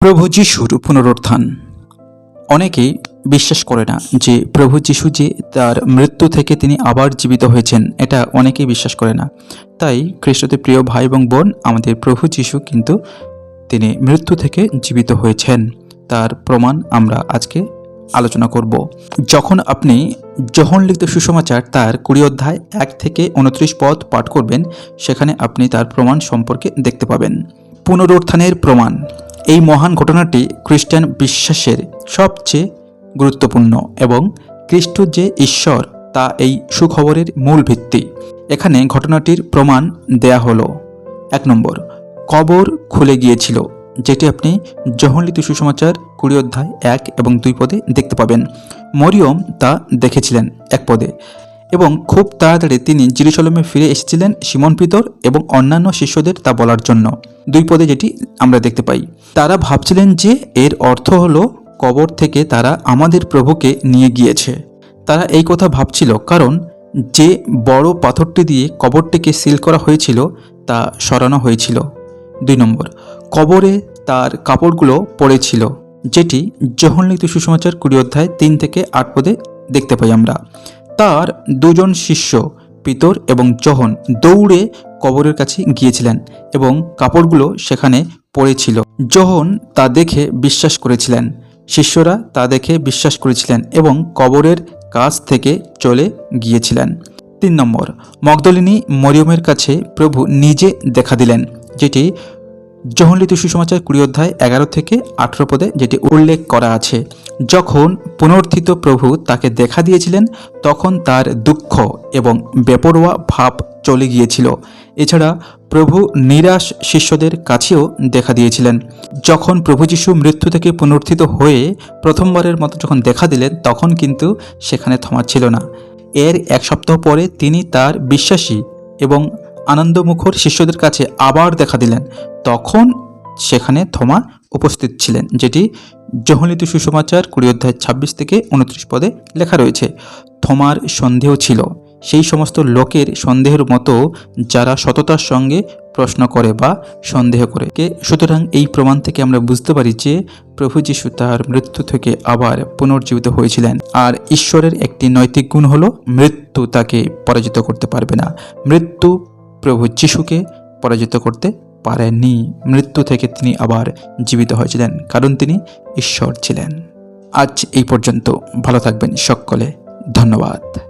প্রভু যিশুর পুনরুত্থান। অনেকেই বিশ্বাস করে না যে প্রভু যিশু যে তার মৃত্যু থেকে তিনি আবার জীবিত হয়েছেন, এটা অনেকেই বিশ্বাস করে না। তাই খ্রিস্টদের প্রিয় ভাই এবং বোন, আমাদের প্রভু যিশু কিন্তু তিনি মৃত্যু থেকে জীবিত হয়েছেন। তার প্রমাণ আমরা আজকে আলোচনা করব। যখন আপনি যখন লিখিত সুসমাচার তার কুড়ি অধ্যায় এক থেকে উনত্রিশ পদ পাঠ করবেন, সেখানে আপনি তার প্রমাণ সম্পর্কে দেখতে পাবেন। পুনরুত্থানের প্রমাণ। এই মহান ঘটনাটি খ্রিস্টান বিশ্বাসের সবচেয়ে গুরুত্বপূর্ণ এবং খ্রিস্ট যে ঈশ্বর, তা এই সুখবরের মূল ভিত্তি। এখানে ঘটনাটির প্রমাণ দেয়া হলো। এক নম্বর, কবর খুলে গিয়েছিল, যেটি আপনি জহলিত সুসমাচার কুড়ি অধ্যায় এক এবং দুই পদে দেখতে পাবেন। মরিয়ম তা দেখেছিলেন এক পদে। এবং খুব তাড়াতাড়ি তিনি জিরুসালামে ফিরে এসেছিলেন সিমন পিতর এবং অন্যান্য শিষ্যদের তা বলার জন্য। দুই পদে যেটি আমরা দেখতে পাই। তারা ভাবছিলেন যে এর অর্থ হলো, কবর থেকে তারা আমাদের প্রভুকে নিয়ে গিয়েছে। তারা এই কথা ভাবছিল কারণ যে বড় পাথরটি দিয়ে কবরটিকে সিল করা হয়েছিল, তা সরানো হয়েছিল। দুই নম্বর, কবরে তার কাপড়গুলো পড়েছিল, যেটি জহনলিত সুসমাচার কুড়ি অধ্যায় তিন থেকে আট পদে দেখতে পাই আমরা। তার দুজন শিষ্য, পিতর এবং জহন দৌড়ে কবরের কাছে গিয়েছিলেন এবং কাপড়গুলো সেখানে পড়েছিল। জহন তা দেখে বিশ্বাস করেছিলেন। শিষ্যরা তা দেখে বিশ্বাস করেছিলেন এবং কবরের কাছ থেকে চলে গিয়েছিলেন। তিন নম্বর, মগদলিনী মরিয়মের কাছে প্রভু নিজে দেখা দিলেন, যেটি জহনলিত সুসমাচার কুড়ি অধ্যায় এগারো থেকে আঠেরো পদে যেটি উল্লেখ করা আছে। যখন পুনর্থিত প্রভু তাকে দেখা দিয়েছিলেন, তখন তার দুঃখ এবং বেপরোয়া ভাব চলে গিয়েছিল। এছাড়া প্রভু নিরাশ শিষ্যদের কাছেও দেখা দিয়েছিলেন। যখন প্রভু যিশু মৃত্যু থেকে পুনর্থিত হয়ে প্রথমবারের মতো যখন দেখা দিলেন, তখন কিন্তু সেখানে থমা ছিল না। এর এক সপ্তাহ পরে তিনি তার বিশ্বাসী এবং আনন্দমুখর শিষ্যদের কাছে আবার দেখা দিলেন। তখন সেখানে থমা উপস্থিত ছিলেন, যেটি জহলিত সুসমাচার কুড়ি অধ্যায় ছাব্বিশ থেকে উনত্রিশ পদে লেখা রয়েছে থমার সন্দেহ ছিল। সেই সমস্ত লোকের সন্দেহের মতো যারা সততার সঙ্গে প্রশ্ন করে বা সন্দেহ করে। কে সুতরাং এই প্রমাণ থেকে আমরা বুঝতে পারি যে প্রভু যিশু তার মৃত্যু থেকে আবার পুনর্জীবিত হয়েছিলেন। আর ঈশ্বরের একটি নৈতিক গুণ হল, মৃত্যু তাকে পরাজিত করতে পারবে না। মৃত্যু প্রভু যিশুকে পরাজিত করতে পারেননি। মৃত্যু থেকে তিনি আবার জীবিত হয়েছিলেন, কারণ তিনি ঈশ্বর ছিলেন। আজ এই পর্যন্ত। ভালো থাকবেন সকলে। ধন্যবাদ।